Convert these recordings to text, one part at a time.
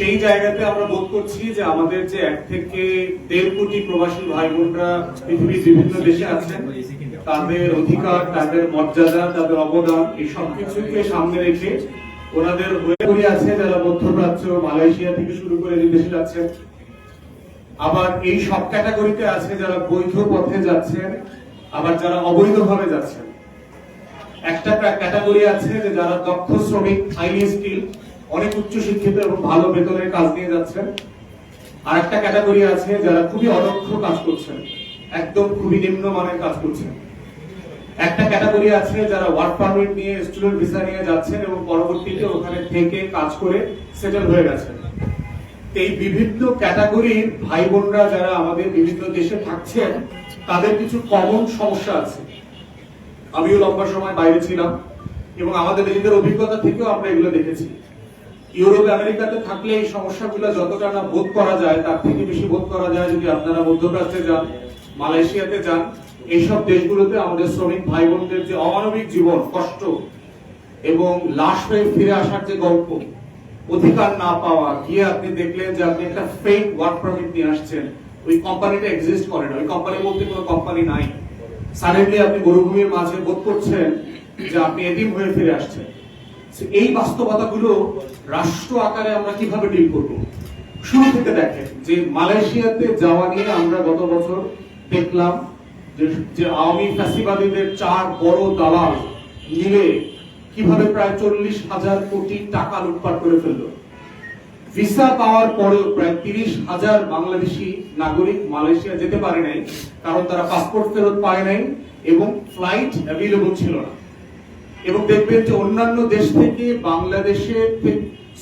সেই জায়গাতে আমরা বোধ করছি যে আমাদের যে এক থেকে দেড় কোটি প্রবাসী ভাই বোনরা পৃথিবীর বিভিন্ন দেশে আছেন, তাদের অধিকার, তাদের মর্যাদা, তাদের অবদান, এই সব কিছুকে সামনে রেখে ওনাদের হয়ে আছে যারা মধ্যপ্রাচ্য, মালয়েশিয়া থেকে শুরু করে দেশে যাচ্ছেন। আবার এই সব ক্যাটাগরিতে আছে যারা বৈধ পথে যাচ্ছেন, আবার যারা অবৈধভাবে যাচ্ছেন। একটা ক্যাটাগরি আছে যে যারা দক্ষ শ্রমিক, হাইলি স্কিল অনেক উচ্চ শিক্ষিত এবং ভালো বেতনের কাজ নিয়ে যাচ্ছেন। আর একটা ক্যাটাগরি আছে যারা খুবই অদক্ষ কাজ করছেন, একদম খুবই নিম্ন মানের কাজ করছেন। একটা ক্যাটাগরি আছে যারা ওয়ার্ক পারমিট নিয়ে স্টুডেন্ট ভিসা নিয়ে যাচ্ছেন এবং পরবর্তীতে ওখানে থেকে কাজ করে সেটেল হয়ে গেছেন। এই বিভিন্ন ক্যাটাগরির ভাই বোনরা যারা আমাদের বিভিন্ন দেশে থাকছেন, তাদের কিছু কমন সমস্যা আছে। আমিও লম্বা সময় বাইরে ছিলাম এবং আমাদের নিজেদের অভিজ্ঞতা থেকেও আমরা এগুলো দেখেছি। ইউরোপ, আমেরিকাতে থাকলে এই সমস্যাগুলো যতটা না বোধ করা যায়, তার থেকে বেশি বোধ করা যায় যদি আপনারা মধ্যপ্রাচ্যে যান, মালয়েশিয়াতে যান, এইসব দেশগুলোতে আমাদের শ্রমিক ভাই বোনদের যে অমানবিক জীবন, কষ্ট এবং লাশ হয়ে ফিরে আসার যে গল্প, অধিকার না পাওয়া, গিয়ে আপনি দেখলেন যে আপনি একটা ফেক ওয়ার্ক পারমিট নিয়ে আসছেন। ওই কোম্পানিটা এক্সিস্ট করে না। ওই কোম্পানি বলতে কোনো কোম্পানি নাই। সাডেনলি আপনি মরুভূমির মাঝে বোধ করছেন যে আপনি এদিন হয়ে ফিরে আসছেন। এই বাস্তবতাগুলো রাষ্ট্র আকারে আমরা কীভাবে ডিল করব? শুরু থেকে দেখেন যে মালয়েশিয়াতে যাওয়া নিয়ে আমরা গত বছর দেখলাম যে- আওয়ামী ফ্যাসিবাদীদের চার বড় দালাল মিলে কীভাবে প্রায় চল্লিশ হাজার কোটি টাকা লুটপাট করে ফেলল। ভিসা পাওয়ার পরেও প্রায় তিরিশ হাজার বাংলাদেশি নাগরিক মালয়েশিয়া যেতে পারে নাই, কারণ তারা পাসপোর্ট ফেরত পায় নাই এবং ফ্লাইট অ্যাভেলেবল ছিল না। এবং দেখবেন যে অন্যান্য দেশ থেকে বাংলাদেশে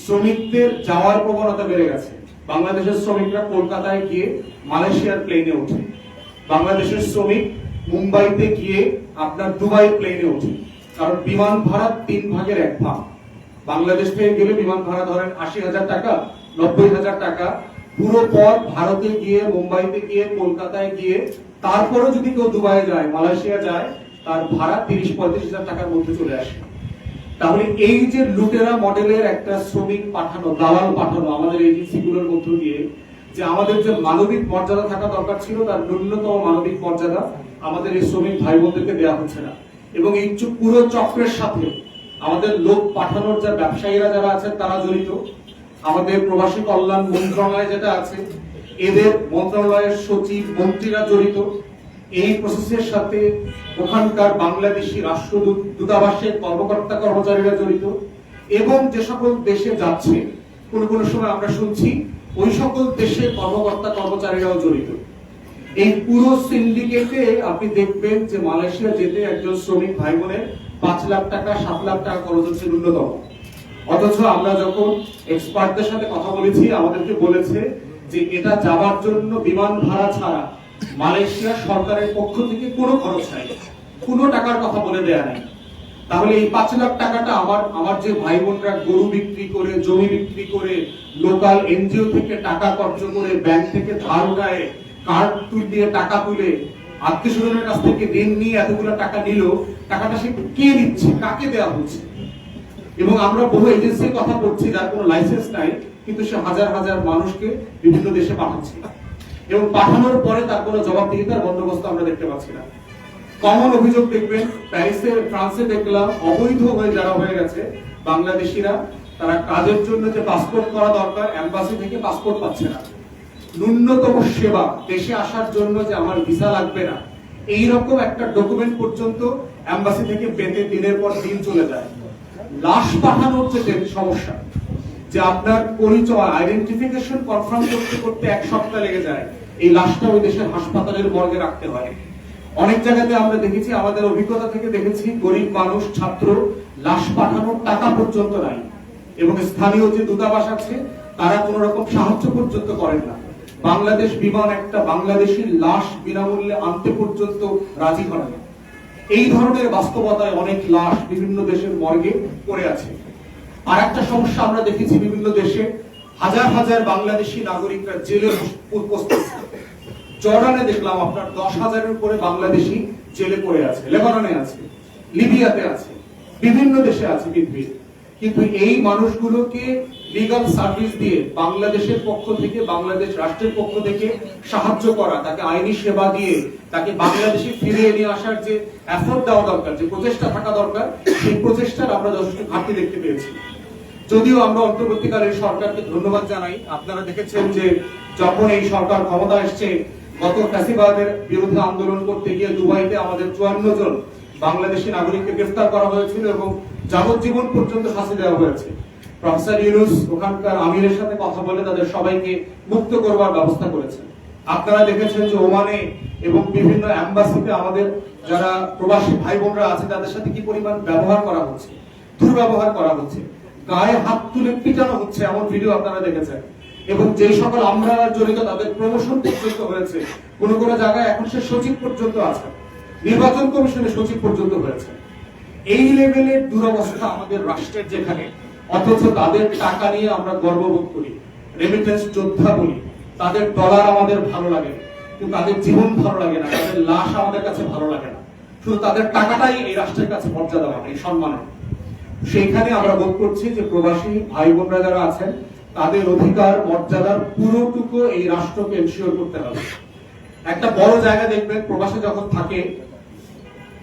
শ্রমিকদের যাওয়ার প্রবণতা বেড়ে গেছে। বাংলাদেশের শ্রমিকরা কলকাতায় গিয়ে মালয়েশিয়ার প্লেনে ওঠে বাংলাদেশের শ্রমিক মুম্বাইতে গিয়ে আপনার দুবাই প্লেনে ওঠে কারণ বিমান ভাড়া তিন ভাগের এক ভাগ। বাংলাদেশ থেকে গেলে বিমান ভাড়া ধরেন আশি হাজার টাকা, নব্বই হাজার টাকা। পুরো পথ ভারতে গিয়ে, মুম্বাইতে গিয়ে, কলকাতায় গিয়ে তারপরে যদি কেউ দুবাই যায়, মালয়েশিয়া যায় তার ভাড়া তিরিশ, পঁয়ত্রিশ হাজার টাকার মধ্যে চলে আসে। তাহলে এই যে লুটেরা মডেলের একটা শ্রমিক পাঠানো, দালাল পাঠানো আমাদের এজেন্সি গুলোর মধ্য দিয়ে, যে আমাদের যে মানবিক মর্যাদা থাকা দরকার ছিল, তার ন্যূনতম মানবিক মর্যাদা আমাদের এই শ্রমিক ভাই বোনদেরকে দেওয়া হচ্ছে না। এবং এই পুরো চক্রের সাথে আমাদের লোক পাঠানোর যা ব্যবসায়ীরা যারা আছেন, তারা জড়িত। আমাদের প্রবাসী কল্যাণ মন্ত্রণালয় যেটা আছে, এদের মন্ত্রণালয়ের সচিব, মন্ত্রীরা জড়িত। এই প্রসেসের সাথে ওখানকার বাংলাদেশি রাষ্ট্রদূত, দূতাবাসের কর্মকর্তা, কর্মচারীরা জড়িত এবং যে সকল দেশে যাচ্ছে, কোন কোন সময় আমরা শুনছি, ওই সকল দেশের কর্মকর্তা, কর্মচারীরাও জড়িত। এই পুরো সিন্ডিকেটে আপনি দেখবেন যে মালয়েশিয়া যেতে একজন শ্রমিক ভাই বোনের পাঁচ লাখ টাকা, সাত লাখ টাকা খরচ হচ্ছে ন্যূনতম। অথচ আমরা যখন এক্সপার্টদের সাথে কথা বলেছি, আমাদেরকে বলেছে যে এটা যাওয়ার জন্য বিমান ভাড়া ছাড়া মালয়েশিয়া সরকারের পক্ষ থেকে কোনো খরচ নাই। কোনো টাকার কথা বলে দেয়া নাই। তাহলে এই পাঁচ লাখ টাকাটা আমার আমার যে ভাই বোনরা গরু বিক্রি করে, জমি বিক্রি করে, লোকাল এনজিও থেকে টাকা খরচ করে, ব্যাংক থেকে ধার উঠায়, কার্ড তুল দিয়ে টাকা তুলে আত্মীয় স্বজনের কাছ থেকে ঋণ নিয়ে এতগুলো টাকা নিল, টাকাটা সে কে দিচ্ছে কাকে দেওয়া হচ্ছে? এবং আমরা বহু এজেন্সির কথা বলছি, যার কোনো লাইসেন্স নাই, কিন্তু সে হাজার হাজার মানুষকে বিভিন্ন দেশে পাঠাচ্ছে। এবং পাঠানোর পরে তার কোনো জবাবদিহিতার বন্দোবস্ত আমরা দেখতে পাচ্ছি না। কমন অভিযোগ দেখবেন, প্যারিসে, ফ্রান্সে দেখলাম, অবৈধ হয়ে যারা হয়ে গেছে, বাংলাদেশিরা, তারা কাজের জন্য যে পাসপোর্ট করা দরকার এম্বাসি থেকে পাসপোর্ট পাচ্ছে না। ন্যূনতম সেবা, দেশে আসার জন্য যে আমার ভিসা লাগবে না এই রকম একটা ডকুমেন্ট পর্যন্ত এম্বাসি থেকে পেতে দিনের পর দিন চলে যায়। লাশ পাঠানোর যে সমস্যা, যে আপনার পরিচয় আইডেন্টিফিকেশন কনফার্ম করতে করতে এক সপ্তাহ লেগে যায়। এই লাশটা ওই দেশের হাসপাতালের মর্গে রাখতে হয়। অনেক জায়গাতে আমরা দেখেছি, আমাদের অভিজ্ঞতা থেকে দেখেছি, গরিব মানুষ, ছাত্র, লাশ পাঠানোর টাকা পর্যন্ত নাই। এবং স্থানীয় যে দূতাবাস আছে, তারা কোন রকম সাহায্য পর্যন্ত করেন না। বাংলাদেশ বিমান একটা বাংলাদেশি লাশ বিনামূল্যে আনতে পর্যন্ত রাজি হয় এই ধরনের বাস্তবতায় অনেক লাশ বিভিন্ন দেশের মর্গে পড়ে আছে। আর একটা সমস্যা আমরা দেখেছি বিভিন্ন দেশে, হাজার হাজার বাংলাদেশি নাগরিকরা জেলে উপস্থিত। জর্ডানে দেখলাম আপনার দশ হাজারের উপরে বাংলাদেশি জেলে পড়ে আছে, লেবাননে আছে, লিবিয়াতে আছে, বিভিন্ন দেশে আছে পৃথিবীর। কিন্তু এই মানুষগুলোকে লিগাল সার্ভিস দিয়ে বাংলাদেশের পক্ষ থেকে, বাংলাদেশ রাষ্ট্রের পক্ষ থেকে সাহায্য করা, তাকে আইনি সেবা দিয়ে, তাকে বাংলাদেশে ফিরিয়ে নিয়ে আসার যে এফোর্ট দেওয়া দরকার, যে প্রচেষ্টা থাকা দরকার, সেই প্রচেষ্টার আমরা যথেষ্ট ঘাটতি দেখতে পেয়েছি। যদিও আমরা অন্তর্বর্তীকালীন সরকারকে ধন্যবাদ জানাই। আপনারা দেখেছেন যে যখন এই সরকার ক্ষমতা আসছে গত ফ্যাসিবাদের বিরুদ্ধে আন্দোলন করতে গিয়ে দুবাইতে আমাদের চুয়ান্ন জন বাংলাদেশি নাগরিককে গ্রেফতার করা হয়েছিল এবং যাবজ্জীবন পর্যন্ত শাস্তি দেওয়া হয়েছে। প্রফেসর ইউনুস ওখানকার আমিরের সাথে কথা বলে তাদের সবাইকে মুক্ত করবার ব্যবস্থা করেছেন আপনারা দেখেছেন যে ওমানে এবং বিভিন্ন অ্যাম্বাসিতে আমাদের যারা প্রবাসী ভাই বোনরা আছে, তাদের সাথে কি পরিমাণ ব্যবহার করা হচ্ছে? দুর্ব্যবহার করা হচ্ছে। গায়ে হাত তুলে পিটানো হচ্ছে এমন ভিডিও আপনারা দেখেছেন। এবং যে সকল আমরা জড়িত তাদের প্রমোশন পর্যন্ত হয়েছে, কোন কোন জায়গায় এখন সে সচিব পর্যন্ত আছে, নির্বাচন কমিশনের সচিব পর্যন্ত হয়েছে। এই লেভেলের দুরবস্থা আমাদের রাষ্ট্রের যেখানে, অথচ তাদের টাকা নিয়ে আমরা গর্ববোধ করি রেমিটেন্স যোদ্ধা বলি, তাদের ডলার আমাদের ভালো লাগে কিন্তু তাদের জীবন ভালো লাগে না, তাদের লাশ আমাদের কাছে ভালো লাগে না। শুধু তাদের টাকাটাই এই রাষ্ট্রের কাছে মর্যাদাবান এই সম্মানের। সেইখানে আমরা বোধ করছি যে প্রবাসী ভাই বোনরা যারা আছেন তাদের অধিকার, মর্যাদার পুরোটুকু এই রাষ্ট্রকে এনশিওর করতে হবে। একটা বড় জায়গা দেখবেন, প্রবাসী যখন থাকে,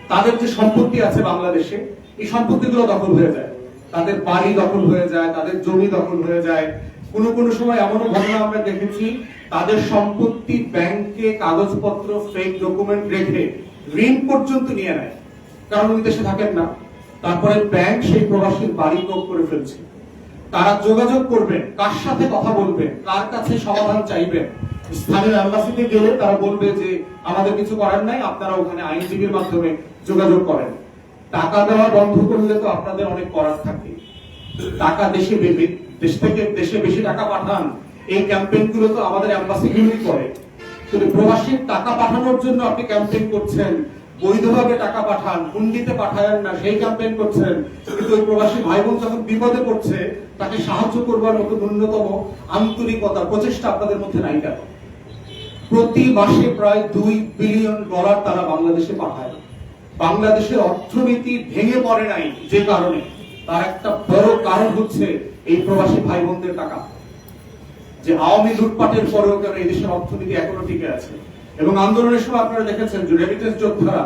তাদের যে সম্পত্তি আছে বাংলাদেশে, এই সম্পত্তিগুলো দখল হয়ে যায়। তাদের বাড়ি দখল হয়ে যায়, তাদের জমি দখল হয়ে যায়। কোন কোন সময় এমনও ঘটনা আমরা দেখেছি, তাদের সম্পত্তি ব্যাংকে কাগজপত্র ফেক ডকুমেন্ট রেখে ঋণ পর্যন্ত নিয়ে নেয়। কারণ উনি দেশে থাকেন না। তারপরে ব্যাংক সেই প্রবাসীর বাড়ি ক্রোক করে ফেলছে। তারা যোগাযোগ করবেন, কার সাথে কথা বলবেন, কার কাছে সমাধান চাইবেন। স্থানীয় অ্যাম্বাসিতে গেলে তারা বলবে যে, আমাদের কিছু করার নাই, আপনারা ওখানে আইনজীবীর মাধ্যমে যোগাযোগ করেন। টাকা দেওয়া বন্ধ করলে তো আপনাদের অনেক করার থাকে। টাকা দেশে দেশ থেকে দেশে বেশি টাকা পাঠান, এই ক্যাম্পেইনগুলো তো আমাদের অ্যাম্বাসি গুলোই করে। কিন্তু টাকা পাঠানোর জন্য আপনি ক্যাম্পেইন করছেন বৈধভাবে টাকা পাঠান, হুন্ডিতে পাঠায়েন না, সেই ক্যাম্পেইন করছেন। কিন্তু ওই প্রবাসী ভাই বোন যখন বিপদে পড়ছে, তাকে সাহায্য করবার মতো ন্যূনতম আন্তরিকতা প্রচেষ্টা আপনাদের মধ্যে নাই কেন? প্রতি মাসে প্রায় দুই বিলিয়ন ডলার তারা বাংলাদেশে পাঠায়। বাংলাদেশের অর্থনীতি ভেঙে পড়ে নাই যে কারণে। তার একটা বড় কারণ হচ্ছে এই প্রবাসী ভাই বোনদের টাকা। যে আওয়ামী লুটপাটের পরেও কেন এই দেশের অর্থনীতি এখনও টিকে আছে? এবং আন্দোলনের সময় আপনারা দেখেছেন যে রেমিটেন্স যোদ্ধারা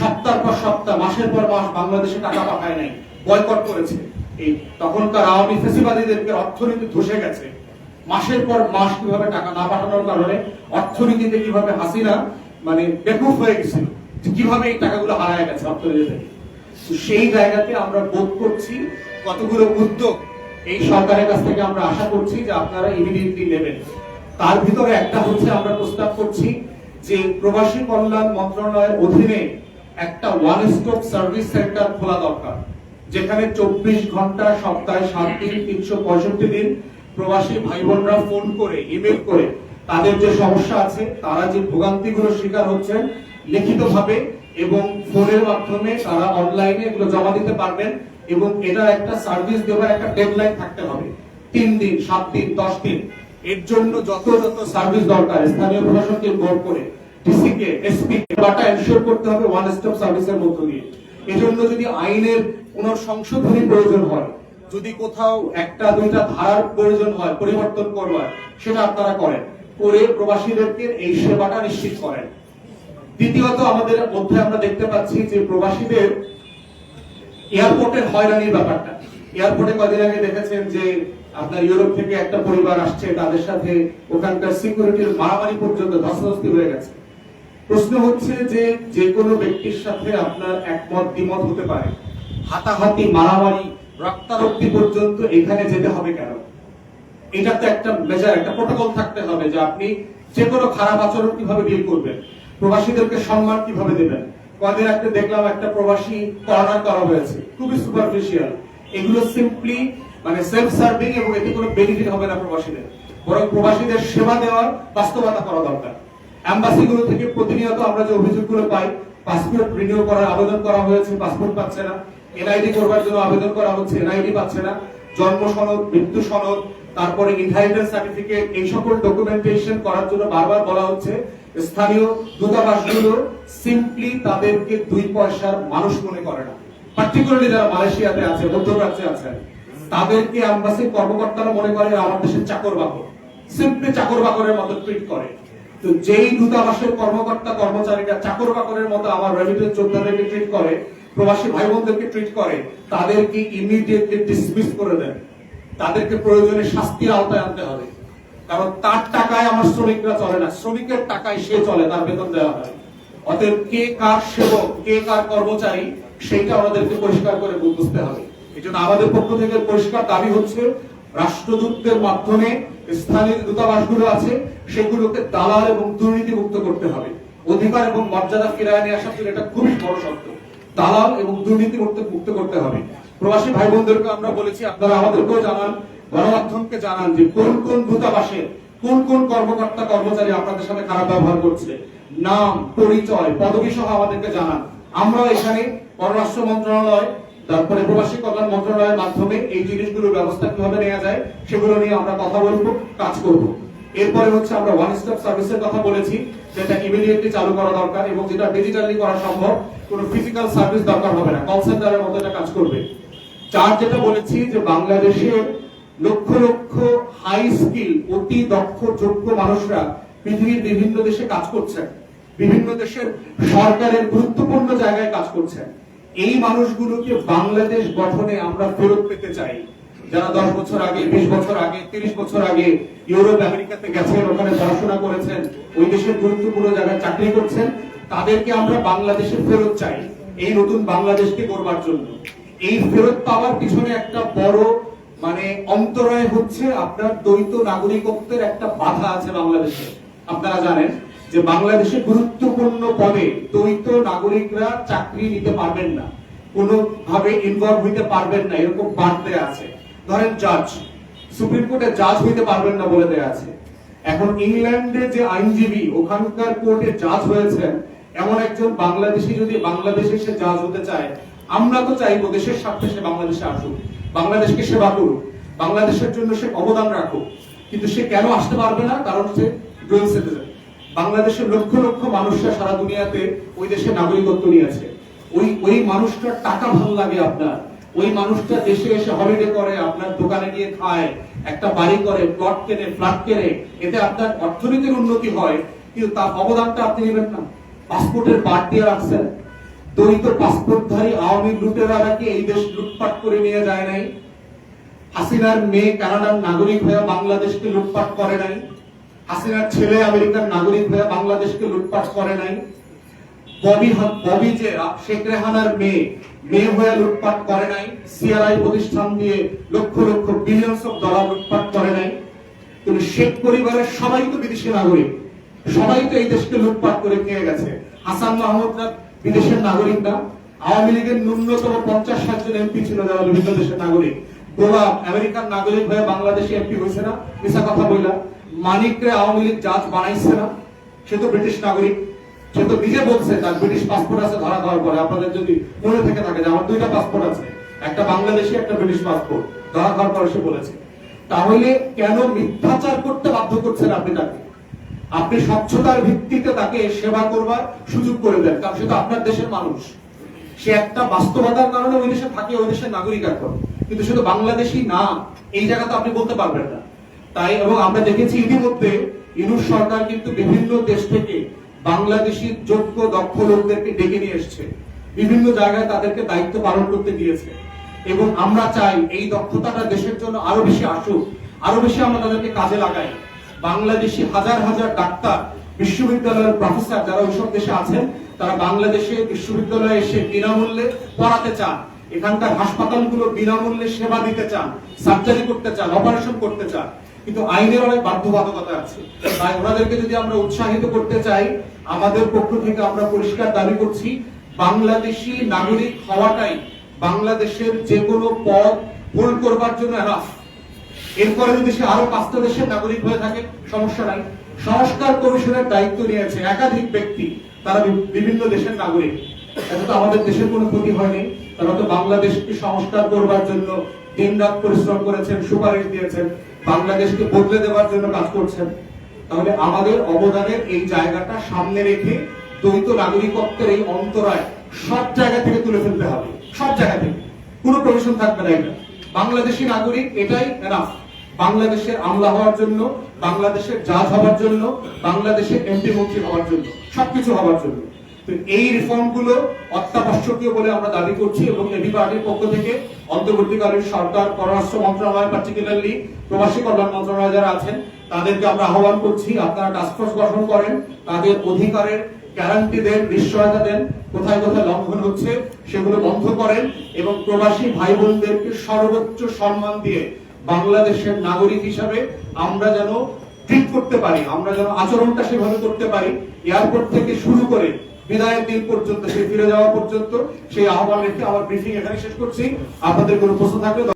সপ্তাহ পর সপ্তাহ, মাসের পর মাস বাংলাদেশে টাকা পাঠায় নাই, বয়কট করেছে। এই তখনকার আওয়ামী ফেসিবাদীদেরকে অর্থনীতি ধসে গেছে। মাসের পর মাস কীভাবে টাকা না পাঠানোর কারণে অর্থনীতিতে কীভাবে হাসিনা মানে বেকুফ হয়ে গেছিল কীভাবে এই টাকাগুলো হারায় গেছে অর্থনীতি থেকে সেই জায়গাতে আমরা বোধ করছি কতগুলো উদ্যোগ এই সরকারের কাছ থেকে আমরা আশা করছি যে আপনারা ইমিডিয়েটলি নেবেন। তার ভিতরে একটা হচ্ছে আমরা প্রস্তাব করছি যে প্রবাসী কল্যাণ মন্ত্রণালয়ের অধীনে একটা ওয়ান স্টপ সার্ভিস সেন্টার খোলা দরকার, যেখানে চব্বিশ ঘণ্টা সপ্তাহে সাত দিন তিনশো পঁয়ষট্টি দিন প্রবাসী ভাই বোনরা ফোন করে ইমেল করে, তাদের যে সমস্যা আছে, তারা যে ভোগান্তিগুলো শিকার হচ্ছেন লিখিতভাবে এবং ফোনের মাধ্যমে তারা অনলাইনে এগুলো জমা দিতে পারবেন এবং এটা একটা সার্ভিস দেওয়ার একটা ডেডলাইন থাকতে হবে। তিন দিন, সাত দিন, দশ দিন। এর জন্য যত যত সার্ভিস দরকার, স্থানীয় প্রশাসনকে ভোট করে ডিসি কে এসপি কে বাটা এনশিওর করতে হবে ওয়ান স্টপ সার্ভিসের মধ্য দিয়ে। এজন্য যদি আইনের কোন সংশোধনী প্রয়োজন হয়, যদি কোথাও একটা, দুইটা ধারার প্রয়োজন হয়, পরিবর্তন করবার, সেটা আপনারা করেন। করে প্রবাসীদেরকে এই সেবাটা নিশ্চিত করেন। দ্বিতীয়ত আমাদের মধ্যে আমরা দেখতে পাচ্ছি যে প্রবাসীদের এয়ারপোর্টের হয়রানির ব্যাপারটা। এয়ারপোর্টে কদিন আগে দেখেছেন যে আপনার ইউরোপ থেকে একটা পরিবার আসছে, তাদের সাথে ওখানকার সিকিউরিটির মারামারি পর্যন্ত ধস্তাধস্তি হয়ে গেছে। প্রশ্ন হচ্ছে যে যে কোনো ব্যক্তির সাথে আপনার একমত, দ্বিমত হতে পারে। হাতাহাতি, মারামারি, রক্তারক্তি পর্যন্ত এখানে যেতে হবে কেন? এটা তো একটা মেজার একটা প্রোটোকল থাকতে হবে যে আপনি যে কোনো খারাপ আচরণ কীভাবে ডিল করবেন, প্রবাসীদেরকে সম্মান কীভাবে দেবেন। কদিন একটা দেখলাম একটা প্রবাসী কর্নার করা হয়েছে, খুবই সুপারফিশিয়াল এগুলো সিম্পলি মানে সেলফ সার্ভিং এবং এতে কোনো বেনিফিট হবে না প্রবাসীদের। বরং প্রবাসীদের সেবা দেওয়ার বাস্তবতা করা দরকার। অ্যাম্বাসিগুলো থেকে প্রতিনিয়ত আমরা যে অভিযোগগুলো পাই পাসপোর্ট রিনিউ করার আবেদন করা হয়েছে পাসপোর্ট পাচ্ছে না। এনআইডি করবার জন্য আবেদন করা হচ্ছে এনআইডি পাচ্ছে না। জন্ম সনদ, মৃত্যু সনদ, তারপরে ইনহেরিটেন্স সার্টিফিকেট এই সকল ডকুমেন্টেশন করার জন্য বারবার বলা হচ্ছে, স্থানীয় দূতাবাসগুলো সিম্পলি তাদেরকে দুই পয়সার মানুষ মনে করে না। পার্টিকুলারলি যারা মালয়েশিয়াতে আছে, মধ্যপ্রাচ্যে আছেন তাদেরকে অ্যাম্বাসির কর্মকর্তারা মনে করে আমার দেশের চাকর বাকর। সিম্পলি চাকর বাকরের মতো ট্রিট করে। তো যেই দূতাবাসের কর্মকর্তা, কর্মচারীরা চাকর বাকরের মতো আমার রেমিটেন্স যোদ্ধাদেরকে ট্রিট করে, প্রবাসী ভাই বোনদেরকে ট্রিট করে, তাদেরকে ইমিডিয়েটলি ডিসমিস করে দেন। তাদেরকে প্রয়োজনে শাস্তির আওতায় আনতে হবে। কারণ তার টাকায় আমার শ্রমিকরা চলে না। শ্রমিকের টাকায় সে চলে, তার বেতন দেওয়া হয়। অতএব কে কার সেবক, কে কার কর্মচারী, সেইটা আমাদেরকে পরিষ্কার করে বুঝতে হবে। এই আমাদের পক্ষ থেকে পরিষ্কার দাবি হচ্ছে, রাষ্ট্রদূতদের মাধ্যমে স্থানীয় দূতাবাসগুলো আছে, সেগুলোকে দালাল এবং দুর্নীতি মুক্ত করতে হবে। অধিকার এবং মর্যাদা ফিরায় নিয়ে আসার জন্য এটা খুবই বড় শর্ত। দালাল এবং দুর্নীতি মুক্ত করতে হবে। প্রবাসী ভাই বোনদেরকে আমরা বলেছি, আপনারা আমাদেরকেও জানান, গণমাধ্যমকে জানান যে কোন কোন দূতাবাসে কোন কোন কর্মকর্তা কর্মচারী আপনাদের সাথে খারাপ ব্যবহার করছে। নাম, পরিচয় পদবি সহ আমাদেরকে জানান। আমরা এখানে পররাষ্ট্র মন্ত্রণালয় তারপরে প্রবাসী কল্যাণ মন্ত্রণালয়ের মাধ্যমে এই জিনিসগুলোর ব্যবস্থা কীভাবে নেওয়া যায় সেগুলো নিয়ে আমরা কথা বলব, কাজ করব। এরপরে হচ্ছে আমরা ওয়ান স্টপ সার্ভিসের কথা বলেছি, যেটা ইমিডিয়েটলি চালু করা দরকার এবং যেটা ডিজিটালি করা সম্ভব, কোনো ফিজিক্যাল সার্ভিস দরকার হবে না কল সেন্টারের মতো এটা কাজ করবে। চার যেটা বলেছি যে বাংলাদেশের লক্ষ লক্ষ হাই স্কিল অতি দক্ষ, যোগ্য মানুষরা পৃথিবীর বিভিন্ন দেশে কাজ করছেন, বিভিন্ন দেশের সরকারের গুরুত্বপূর্ণ জায়গায় কাজ করছেন। এই মানুষগুলোকে বাংলাদেশ গঠনে আমরা ফেরত পেতে চাই। যারা দশ বছর আগে, বিশ বছর আগে, তিরিশ বছর আগে ইউরোপ আমেরিকাতে গেছেন, ওখানে পড়াশোনা করেছেন, ওই দেশের গুরুত্বপূর্ণ জায়গায় চাকরি করছেন, তাদেরকে আমরা বাংলাদেশে ফেরত চাই, এই নতুন বাংলাদেশকে করবার জন্য। এই ফেরত পাওয়ার পিছনে একটা বড় মানে অন্তরায় হচ্ছে আপনার দ্বৈত নাগরিকত্বের একটা বাধা আছে বাংলাদেশে। আপনারা জানেন যে বাংলাদেশে গুরুত্বপূর্ণ পদে দ্বৈত নাগরিকরা চাকরি নিতে পারবেন না, কোনোভাবে ইনভলভ হইতে পারবেন না, এরকম বাদ আছে। ধরেন জাজ সুপ্রিম কোর্টে জাজ হইতে পারবেন না বলে দেয়া আছে। এখন ইংল্যান্ডে যে আইনজীবী ওখানকার কোর্টে জাজ হয়েছেন, এমন একজন বাংলাদেশি যদি বাংলাদেশে সে জাজ হতে চায়, আমরা তো চাইব দেশের স্বার্থে সে বাংলাদেশে আসুক, বাংলাদেশকে সেবা করুক, বাংলাদেশের জন্য সে অবদান রাখুক, কিন্তু সে কেন আসতে পারবে না? কারণ সে ডুয়েল সিটিজেন বাংলাদেশের লক্ষ লক্ষ মানুষরা সারা দুনিয়াতে ওই দেশে নাগরিকত্ব নিয়েছে ওই ওই মানুষটার টাকা ভালো লাগে আপনার। ওই মানুষটা দেশে এসে হলিডে করে, আপনার দোকানে গিয়ে খায়, একটা বাড়ি করে প্লট কেনে ফ্ল্যাট কেনে, এতে আপনার অর্থনীতির উন্নতি হয়, কিন্তু তার অবদানটা আপনি নেবেন না। পাসপোর্টের বাদ দিয়ে রাখছেন। দ্বৈত পাসপোর্টধারী আওয়ামী লুটেরারা কি এই দেশ লুটপাট করে নিয়ে যায় নাই? হাসিনার মেয়ে কানাডার নাগরিক হয়ে বাংলাদেশকে লুটপাট করে নাই? হাসিনার ছেলে আমেরিকার নাগরিক হয়ে বাংলাদেশকে লুটপাট করে নাই। ববি ববি যে শেখ রেহানার মেয়ে মেয়ে হয়ে লুটপাট করে নাই। সিআরআই প্রতিষ্ঠান দিয়ে lakh lakh billions of dollar লুটপাট করে নাই। কিন্তু শেখ পরিবারের সবাই তো বিদেশি নাগরিক। সবাই তো এই দেশকে লুটপাট করে খেয়ে গেছে। হাসান মাহমুদরা বিদেশের নাগরিক না আওয়ামী লীগের ন্যূনতম পঞ্চাশ ষাট জন এমপি ছিল যারা বিভিন্ন দেশের নাগরিক। গোলাপ আমেরিকান নাগরিক হয়ে বাংলাদেশে এমপি হয়েছে না? মিশা কথা বইলা মানিকরে আওয়ামী লীগ জাজ বানাইছে না, সে তো ব্রিটিশ নাগরিক। সে তো নিজে বলছে তার ব্রিটিশ পাসপোর্ট আছে, ধরা দেওয়ার পরে। আপনাদের যদি মনে থেকে থাকে যে আমার দুইটা পাসপোর্ট আছে, একটা বাংলাদেশি, একটা ব্রিটিশ পাসপোর্ট ধরা দেওয়ার পরে সে বলেছে। তাহলে কেন মিথ্যাচার করতে বাধ্য করছেন আপনি তাকে? আপনি স্বচ্ছতার ভিত্তিতে তাকে সেবা করবার সুযোগ করে দেন, কারণ সে তো আপনার দেশের মানুষ। সে একটা বাস্তবতার কারণে ওই দেশে থাকে, ওই দেশের নাগরিক এখন। কিন্তু তো বাংলাদেশি না, এই জায়গাতে আপনি বলতে পারবেন না। তাই এবং আমরা দেখেছি ইতিমধ্যে ইনুস সরকার কিন্তু বিভিন্ন দেশ থেকে বাংলাদেশি যোগ্য দক্ষ লোকদেরকে ডেকে নিয়ে এসছে। বিভিন্ন জায়গায় তাদেরকে দায়িত্ব পালন করতে দিয়েছে। এবং আমরা চাই এই দক্ষতাটা দেশের জন্য আরও বেশি আসুক, আরও বেশি আমরা তাদেরকে কাজে লাগাই। বাংলাদেশি হাজার হাজার ডাক্তার, বিশ্ববিদ্যালয়ের প্রফেসর যারা ওইসব দেশে আছেন, তারা বাংলাদেশে বিশ্ববিদ্যালয়ে এসে বিনামূল্যে পড়াতে চান। এখানকার হাসপাতালগুলো বিনামূল্যে সেবা দিতে চান সার্জারি করতে চান অপারেশন করতে চান, কিন্তু আইনের অনেক বাধ্যবাধকতা আছে। তাই ওনাদেরকে যদি আমরা উৎসাহিত করতে চাই, আমাদের পক্ষ থেকে আমরা পরিষ্কার দাবি করছি, বাংলাদেশি নাগরিক হওয়াটাই বাংলাদেশের যে কোনো পদ ভুল করবার জন্য এনাফ এরপরে যদি সে আরও পাঁচটা দেশের নাগরিক হয়ে থাকে, সমস্যা নাই। সংস্কার কমিশনের দায়িত্ব নিয়েছে একাধিক ব্যক্তি, তারা বিভিন্ন দেশের নাগরিক। এত তো আমাদের দেশের কোনো ক্ষতি হয়নি। তারা তো বাংলাদেশকে সংস্কার করবার জন্য দিন রাত পরিশ্রম করেছেন, সুপারিশ দিয়েছেন, বাংলাদেশকে বদলে দেওয়ার জন্য কাজ করছেন। তাহলে আমাদের অবদানের এই জায়গাটা সামনে রেখে দ্বৈত নাগরিকত্বের এই অন্তরায় সব জায়গা থেকে তুলে ফেলতে হবে। সব জায়গা থেকে। কোনো প্রভিশন থাকবে না এটা। বাংলাদেশি নাগরিক এটাই এনাফ বাংলাদেশের আমলা হওয়ার জন্য, বাংলাদেশের জাজ হওয়ার জন্য, বাংলাদেশের এমপি মন্ত্রী হওয়ার জন্য, সবকিছু হওয়ার জন্য। তো এই রিফর্মগুলো অত্যাবশ্যকীয় বলে আমরা দাবি করছি এবং এবি পার্টির পক্ষ থেকে অন্তর্বর্তীকালীন সরকার, পররাষ্ট্র মন্ত্রণালয় পার্টিকুলারলি প্রবাসী কল্যাণ মন্ত্রণালয় যারা আছেন, তাদেরকে আমরা আহ্বান করছি, আপনারা টাস্কফোর্স গঠন করেন, তাদের অধিকারের গ্যারান্টি দেন, নিশ্চয়তা দেন, কোথায় কোথায় লঙ্ঘন হচ্ছে সেগুলো বন্ধ করেন এবং প্রবাসী ভাই বোনদেরকে সর্বোচ্চ সম্মান দিয়ে বাংলাদেশের নাগরিক হিসাবে আমরা যেন ট্রিট করতে পারি, আমরা যেন আচরণটা সেভাবে করতে পারি, এয়ারপোর্ট থেকে শুরু করে বিদায়ের দিন পর্যন্ত, সে ফিরে যাওয়া পর্যন্ত, সেই আহ্বান রেখে আমার ব্রিফিং এখানে শেষ করছি। আপনাদের কোনো প্রশ্ন থাকলে